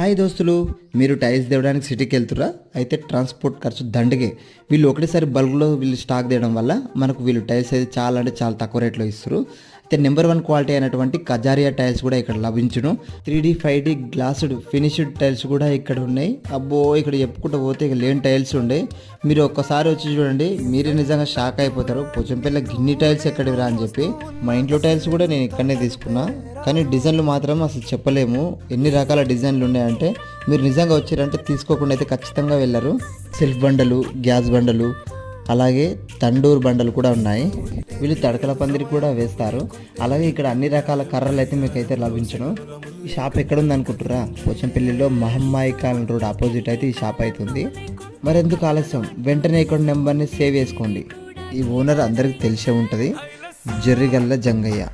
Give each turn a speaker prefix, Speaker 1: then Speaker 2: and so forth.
Speaker 1: Hi దోస్తులు మీరు tiles తేవడానికి సిటీకి వెళ్తురా అయితే ట్రాన్స్పోర్ట్ ఖర్చు దండగే వీళ్ళు ఒకటేసారి బల్క్లో వీళ్ళు స్టాక్ తేయడం వల్ల మనకు వీళ్ళు టైల్స్ అయితే చాలా అంటే చాలా తక్కువ రేట్లో ఇస్తారు అయితే నెంబర్ వన్ క్వాలిటీ అయినటువంటి కజారియా టైల్స్ కూడా ఇక్కడ లభించును. Three D five D glossed finished tiles కూడా ఇక్కడ ఉన్నాయి. అబ్బో ఇక్కడ చెప్పుకుంటూ పోతే ఇక లేని టైల్స్ ఉండే. మీరు ఒక్కసారి వచ్చి చూడండి మీరే నిజంగా షాక్ అయిపోతారు. పొచ్చంపల్లి గిన్ని టైల్స్ ఎక్కడ రా అని చెప్పి. మా ఇంట్లో టైల్స్ కూడా నేను ఇక్కడనే తీసుకున్నా. కానీ డిజైన్లు మాత్రం అసలు చెప్పలేము. ఎన్ని రకాల డిజైన్లు ఉన్నాయంటే మీరు నిజంగా వచ్చారంటే తీసుకోకుండా అయితే ఖచ్చితంగా వెళ్ళరు. సెల్ఫ్ బండలు గ్యాస్ బండలు అలాగే తండూరు బండలు కూడా ఉన్నాయి. వీళ్ళు తడకల పందిరి కూడా వేస్తారు. అలాగే ఇక్కడ అన్ని రకాల కర్రలు అయితే మీకు అయితే లభించను. ఈ షాప్ ఎక్కడ ఉంది అనుకుంటురా పోచంపల్లిలో మహమ్మాయి కాలన్ రోడ్ ఆపోజిట్ అయితే ఈ షాప్ అవుతుంది మరి ఎందుకు ఆలస్యం? వెంటనే ఇక్కడ నెంబర్ని సేవ్ చేసుకోండి. ఈ ఓనర్ అందరికీ తెలిసే ఉంటుంది. జర్రిగల్ల జంగయ్య.